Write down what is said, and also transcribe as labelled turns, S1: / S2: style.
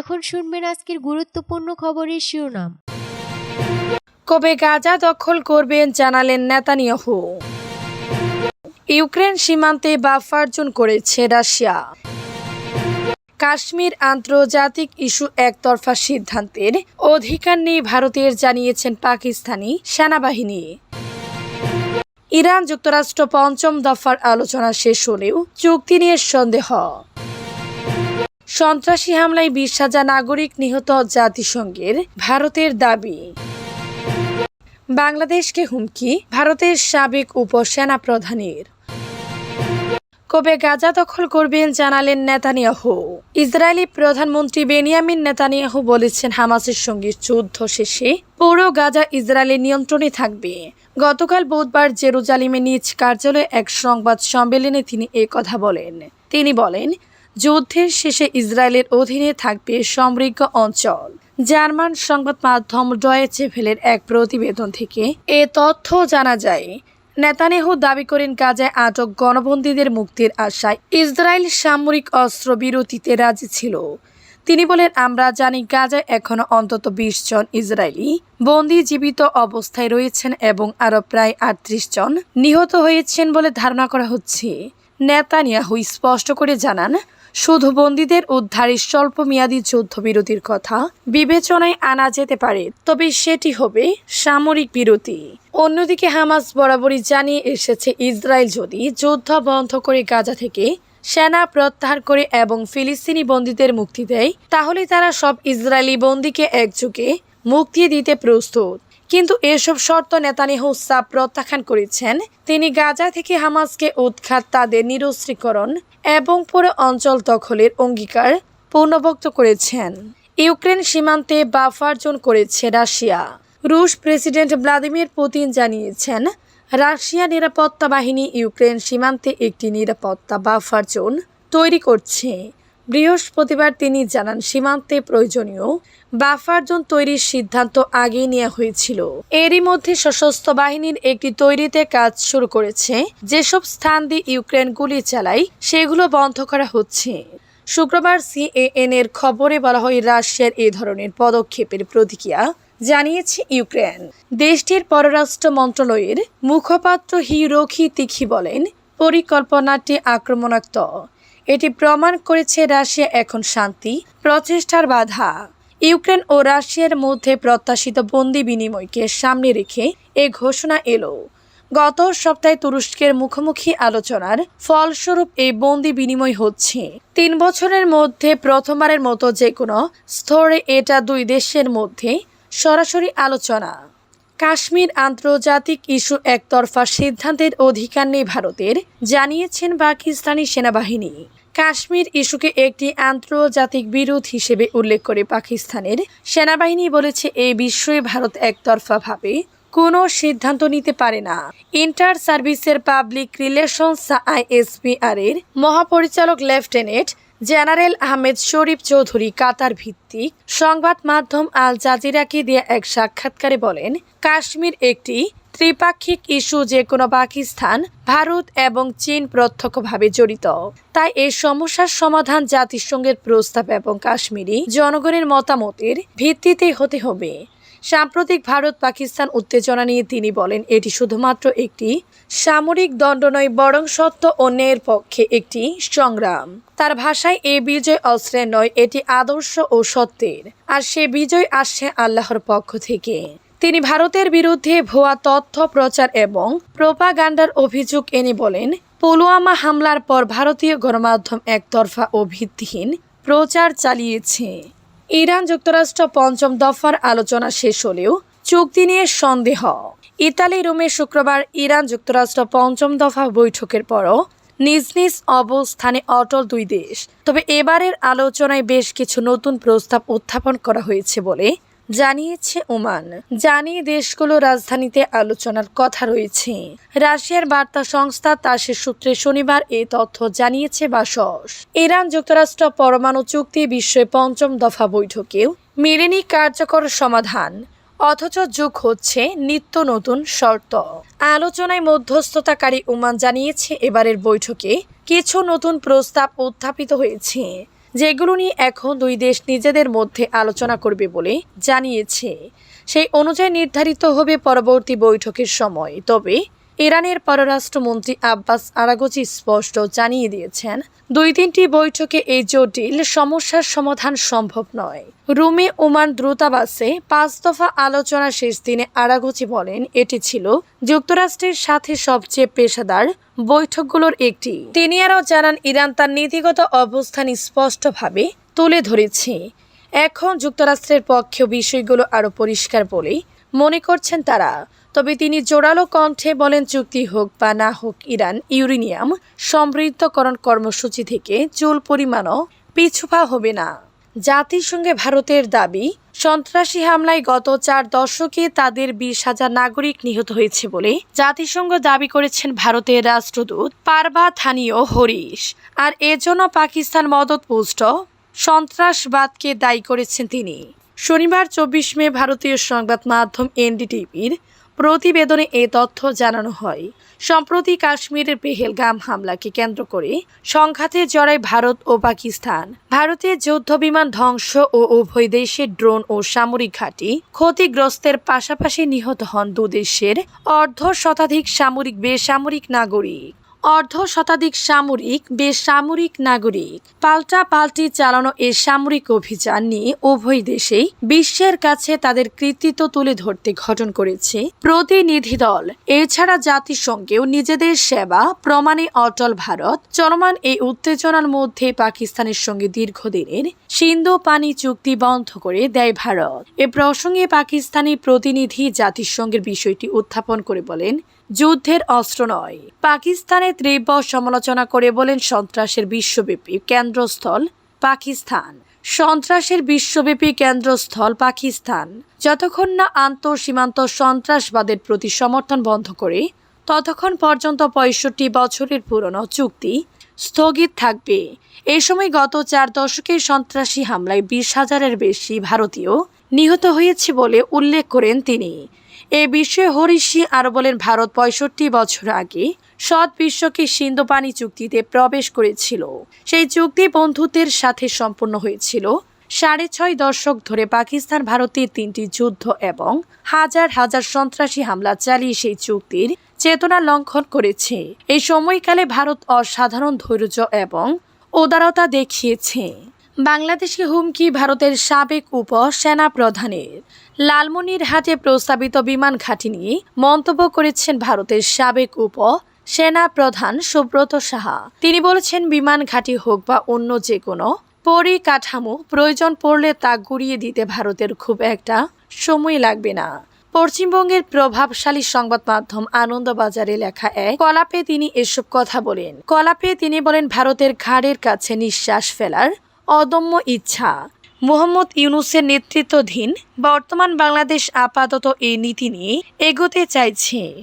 S1: এখন শুনবেন আজকের গুরুত্বপূর্ণ খবরের শিরোনাম
S2: কবে গাজা দখল করবেন জানালেন নেতানিয়াহু ইউক্রেন সীমান্তে বাফার্জন করেছে রাশিয়া কাশ্মীর আন্তর্জাতিক ইস্যু একতরফা সিদ্ধান্তের অধিকার নেই ভারতের জানিয়েছেন পাকিস্তানি সেনাবাহিনী ইরান যুক্তরাষ্ট্র পঞ্চম দফার আলোচনা শেষ হলেও চুক্তি নিয়ে সন্দেহ সন্ত্রাসী হামলায় বিশ হাজার নাগরিক নিহত জাতিসংঘের ভারতের দাবি বাংলাদেশকে হুমকি ভারতের সাবেক উপসেনা প্রধানের কবে গাজা দখল করবেন জানালেন নেতানিয়াহু ইসরায়েলি প্রধানমন্ত্রী বেনিয়ামিন নেতানিয়াহু বলেছেন হামাসের সঙ্গে যুদ্ধ শেষে পুরো গাজা ইসরায়েলের নিয়ন্ত্রণে থাকবে গতকাল বুধবার জেরুজালিমে নিজ কার্যালয়ে এক সংবাদ সম্মেলনে তিনি কথা বলেন তিনি বলেন যুদ্ধের শেষে ইসরায়েলের অধীনে থাকবে সমৃদ্ধ অঞ্চল জার্মান সংবাদ মাধ্যম ডয়েচে ফেলের এক প্রতিবেদন থেকে এ তথ্য জানা যায় নেতানেহু দাবি করেন গাজায় আটক গণবন্দীদের মুক্তির আশায় ইসরায়েল সামরিক অস্ত্র বিরতিতে রাজি ছিল তিনি বলেন আমরা জানি গাজায় এখনও অন্তত বিশ জন ইসরায়েলি বন্দী জীবিত অবস্থায় রয়েছেন এবং আরও প্রায় আটত্রিশ জন নিহত হয়েছেন বলে ধারণা করা হচ্ছে নেতানিয়াহু স্পষ্ট করে জানান শুধু বন্দীদের উদ্ধারে স্বল্পমেয়াদী যুদ্ধবিরতির কথা বিবেচনায় আনা যেতে পারে তবে সেটি হবে সামরিক বিরতি অন্যদিকে হামাস বরাবরই জানিয়ে এসেছে ইসরায়েল যদি যুদ্ধ বন্ধ করে গাজা থেকে সেনা প্রত্যাহার করে এবং ফিলিস্তিনি বন্দীদের মুক্তি দেয় তাহলে তারা সব ইসরায়েলি বন্দীকে একযোগে মুক্তি দিতে প্রস্তুত কিন্তু এসব শর্ত নেতানিহু সাপ প্রত্যাখ্যান করেছেন তিনি গাজা থেকে হামাজকে উৎখাত তাদের নিরস্ত্রীকরণ এবং পুরো অঞ্চল দখলের অঙ্গীকার পূর্ণভক্ত করেছেন ইউক্রেন সীমান্তে বাফার জোন করেছে রাশিয়া রুশ প্রেসিডেন্ট ভ্লাদিমির পুতিন জানিয়েছেন রাশিয়া নিরাপত্তা বাহিনী ইউক্রেন সীমান্তে একটি নিরাপত্তা বাফার জোন তৈরি করছে বৃহস্পতিবার তিনি জানান সীমান্তে প্রয়োজনীয় বাফার জোন তৈরির সিদ্ধান্ত আগেই নেওয়া হয়েছিল এরই মধ্যে সশস্ত্র বাহিনীর একটি তৈরিতে কাজ শুরু করেছে যেসব স্থান দিয়ে ইউক্রেন গুলি চালায় সেগুলো বন্ধ করা হচ্ছে শুক্রবার সিএএন এর খবরে বলা হয় রাশিয়ার এ ধরনের পদক্ষেপের প্রতিক্রিয়া জানিয়েছে ইউক্রেন দেশটির পররাষ্ট্র মন্ত্রণালয়ের মুখপাত্র হিরোখি তিখি বলেন পরিকল্পনাটি আক্রমণাত্মক এটি প্রমাণ করেছে রাশিয়া এখন শান্তি প্রচেষ্টার বাধা ইউক্রেন ও রাশিয়ার মধ্যে প্রত্যাশিত বন্দি বিনিময়কে সামনে রেখে এ ঘোষণা এলো গত সপ্তাহে তুরস্কের মুখোমুখি আলোচনার ফলস্বরূপ এই বন্দি বিনিময় হচ্ছে তিন বছরের মধ্যে প্রথমবারের মতো যে কোনো স্তরে এটা দুই দেশের মধ্যে সরাসরি আলোচনা কাশ্মীর আন্তর্জাতিক ইস্যু একতরফা সিদ্ধান্তের অধিকার নেই ভারতের জানিয়েছেন পাকিস্তানি সেনাবাহিনী কাশ্মীর ইস্যুকে একটি আন্তর্জাতিক বিরোধ হিসেবে উল্লেখ করে পাকিস্তানের সেনাবাহিনী বলেছে এই বিষয়ে ভারত একতরফাভাবে কোনো সিদ্ধান্ত নিতে পারে না ইন্টার সার্ভিসের পাবলিক রিলেশনস আইএসপিআর এর মহাপরিচালক lieutenant general Ahmed Sharif Chowdhury Qatar ভিত্তিক সংবাদ মাধ্যম আল জাজিরাকে দেয়া এক সাক্ষাৎকারে বলেন কাশ্মীর একটি ত্রিপাক্ষিক ইস্যু যে কোনো পাকিস্তান ভারত এবং চীন প্রত্যক্ষভাবে জড়িত তাই এই সমস্যার সমাধান জাতিসংঘের প্রস্তাব এবং কাশ্মীরি জনগণের মতামতের ভিত্তিতে হতে হবে সাম্প্রতিক ভারত পাকিস্তান উত্তেজনা নিয়ে তিনি বলেন এটি শুধুমাত্র একটি সামরিক দণ্ড নয় বরং সত্য ও ন্যায়ের পক্ষে একটি সংগ্রাম তার ভাষায় এ বিজয় অস্ত্রের নয় এটি আদর্শ ও সত্যের আর সে বিজয় আসছে আল্লাহর পক্ষ থেকে তিনি ভারতের বিরুদ্ধে ভুয়া তথ্য প্রচার এবং প্রোপাগান্ডার অভিযোগ এনে বলেন পুলওয়ামা হামলার পর ভারতীয় গণমাধ্যম একতরফা ও ভিত্তিহীন প্রচার চালিয়েছে ইরান যুক্তরাষ্ট্র পঞ্চম দফার আলোচনা শেষ হলেও চুক্তি নিয়ে সন্দেহ ইতালি রোমে শুক্রবার ইরান যুক্তরাষ্ট্র পঞ্চম দফা বৈঠকের পরও নিজ নিজ অবস্থানে অটল দুই দেশ তবে এবারের আলোচনায় বেশ কিছু নতুন প্রস্তাব উত্থাপন করা হয়েছে বলে জানিয়েছে ওমান জানিয়ে দেশগুলো রাজধানীতে আলোচনার কথা রয়েছে রাশিয়ার বার্তা সংস্থা তাসের সূত্রে শনিবার এ তথ্য জানিয়েছে বাসস ইরান যুক্তরাষ্ট্র পরমাণু চুক্তি বিশ্বের পঞ্চম দফা বৈঠকেও মেলেনি কার্যকর সমাধান অথচ যুগ হচ্ছে নিত্য নতুন শর্ত আলোচনায় মধ্যস্থতাকারী ওমান জানিয়েছে এবারের বৈঠকে কিছু নতুন প্রস্তাব উত্থাপিত হয়েছে যেগুলো নিয়ে এখন দুই দেশ নিজেদের মধ্যে আলোচনা করবে বলে জানিয়েছে সেই অনুযায়ী নির্ধারিত হবে পরবর্তী বৈঠকের সময় তবে ইরানের পররাষ্ট্রমন্ত্রী আব্বাস আরাগোচি স্পষ্ট জানিয়ে দিয়েছেন দুই তিনটি বৈঠকে এই জটিল সমস্যার সমাধান সম্ভব নয় রুমে ওমান দ্রুতাবাসে পাঁচ দফা আলোচনা শেষ দিনে আরাগোচি বলেন এটি ছিল যুক্তরাষ্ট্রের সাথে সবচেয়ে পেশাদার বৈঠকগুলোর একটি তিনি আরও জানান ইরান তার নীতিগত অবস্থান স্পষ্টভাবে তুলে ধরেছে এখন যুক্তরাষ্ট্রের পক্ষে বিষয়গুলো আরও পরিষ্কার বলেই মনে করছেন তারা তবে তিনি জোরালো কণ্ঠে বলেন চুক্তি হোক বা না হোক ইরান ইউরেনিয়াম সমৃদ্ধকরণ কর্মসূচি থেকে চুল পরিমাণও পিছুপা হবে না জাতিসংঘে ভারতের দাবি সন্ত্রাসী হামলায় গত চার দশকে তাদের বিশ হাজার নাগরিক নিহত হয়েছে বলে জাতিসংঘ দাবি করেছেন ভারতের রাষ্ট্রদূত পারভা থানীয় হরিশ আর এজন্য পাকিস্তান মদত পোস্ট সন্ত্রাসবাদকে দায়ী করেছেন তিনি শনিবার চব্বিশ মে ভারতীয় সংবাদ মাধ্যম এনডিটিভির প্রতিবেদনে এ তথ্য জানানো হয় সম্প্রতি কাশ্মীরের পেহেলগাম হামলাকে কেন্দ্র করে সংঘাতে জড়ায় ভারত ও পাকিস্তান ভারতে যুদ্ধবিমান ধ্বংস ও উভয় দেশের ড্রোন ও সামরিক ঘাঁটি ক্ষতিগ্রস্তের পাশাপাশি নিহত হন দুদেশের অর্ধ শতাধিক সামরিক বেসামরিক নাগরিক অর্ধ শতাধিক সামরিক বেসামরিক নাগরিক পাল্টা পাল্টি চালানো এ সামরিক অভিযান নিয়ে উভয় দেশেই বিশ্বের কাছে তাদের কৃতিত্ব তুলে ধরতে গঠন করেছে প্রতিনিধি দল এছাড়া জাতিসংঘেও নিজেদের সেবা প্রমাণে অটল ভারত চলমান এই উত্তেজনার মধ্যে পাকিস্তানের সঙ্গে দীর্ঘদিনের সিন্ধু পানি চুক্তি বন্ধ করে দেয় ভারত এ প্রসঙ্গে পাকিস্তানি প্রতিনিধি জাতিসংঘের বিষয়টি উত্থাপন করে বলেন যুদ্ধের অস্ত্র নয় পাকিস্তানের তীব্র সমালোচনা করে বলেন সন্ত্রাসের বিশ্বব্যাপী কেন্দ্রস্থল পাকিস্তান সন্ত্রাসের বিশ্বব্যাপী কেন্দ্রস্থল পাকিস্তান যতক্ষণ না আন্তঃসীমান্ত সন্ত্রাসবাদের প্রতি সমর্থন বন্ধ করে ততক্ষণ পর্যন্ত পঁয়ষট্টি বছরের পুরনো চুক্তি স্থগিত থাকবে এ সময় গত চার দশকে সন্ত্রাসী হামলায় বিশ হাজারের বেশি ভারতীয় নিহত হয়েছে বলে উল্লেখ করেন তিনি এ বিষয়ে হরিষি আরও বলেন ভারত পঁয়ষট্টি বছর আগে সৎ বিশ্বকে পানি চুক্তিতে প্রবেশ করেছিল সেই চুক্তি বন্ধুত্বের সাথে সম্পন্ন হয়েছিল সাড়ে ছয় দশক ধরে পাকিস্তান ভারতের তিনটি যুদ্ধ এবং হাজার হাজার সন্ত্রাসী হামলা চালিয়ে সেই চুক্তির চেতনা লঙ্ঘন করেছে এই সময়কালে ভারত অসাধারণ ধৈর্য এবং উদারতা দেখিয়েছে বাংলাদেশকে হুমকি ভারতের সাবেক উপসেনা প্রধানের লালমনির হাটে প্রস্তাবিত বিমান ঘাঁটি নিয়ে মন্তব্য করেছেন ভারতের সাবেক উপ সেনা প্রধান সুব্রত সাহা তিনি বলেছেন বিমান ঘাঁটি হোক বা অন্য যে কোনো পরিকাঠামো প্রয়োজন পড়লে তা গুড়িয়ে দিতে ভারতের খুব একটা সময় লাগবে না পশ্চিমবঙ্গের প্রভাবশালী সংবাদ মাধ্যম আনন্দবাজারে লেখা এক কলাপে তিনি এসব কথা বলেন কলাপে তিনি বলেন ভারতের ঘাড়ের কাছে নিঃশ্বাস ফেলার অদম্য ইচ্ছা মোহাম্মদ ইউনুসের নেতৃত্বাধীন বর্তমান বাংলাদেশ আপাতত এই নীতি নিয়ে এগোতে চাইছে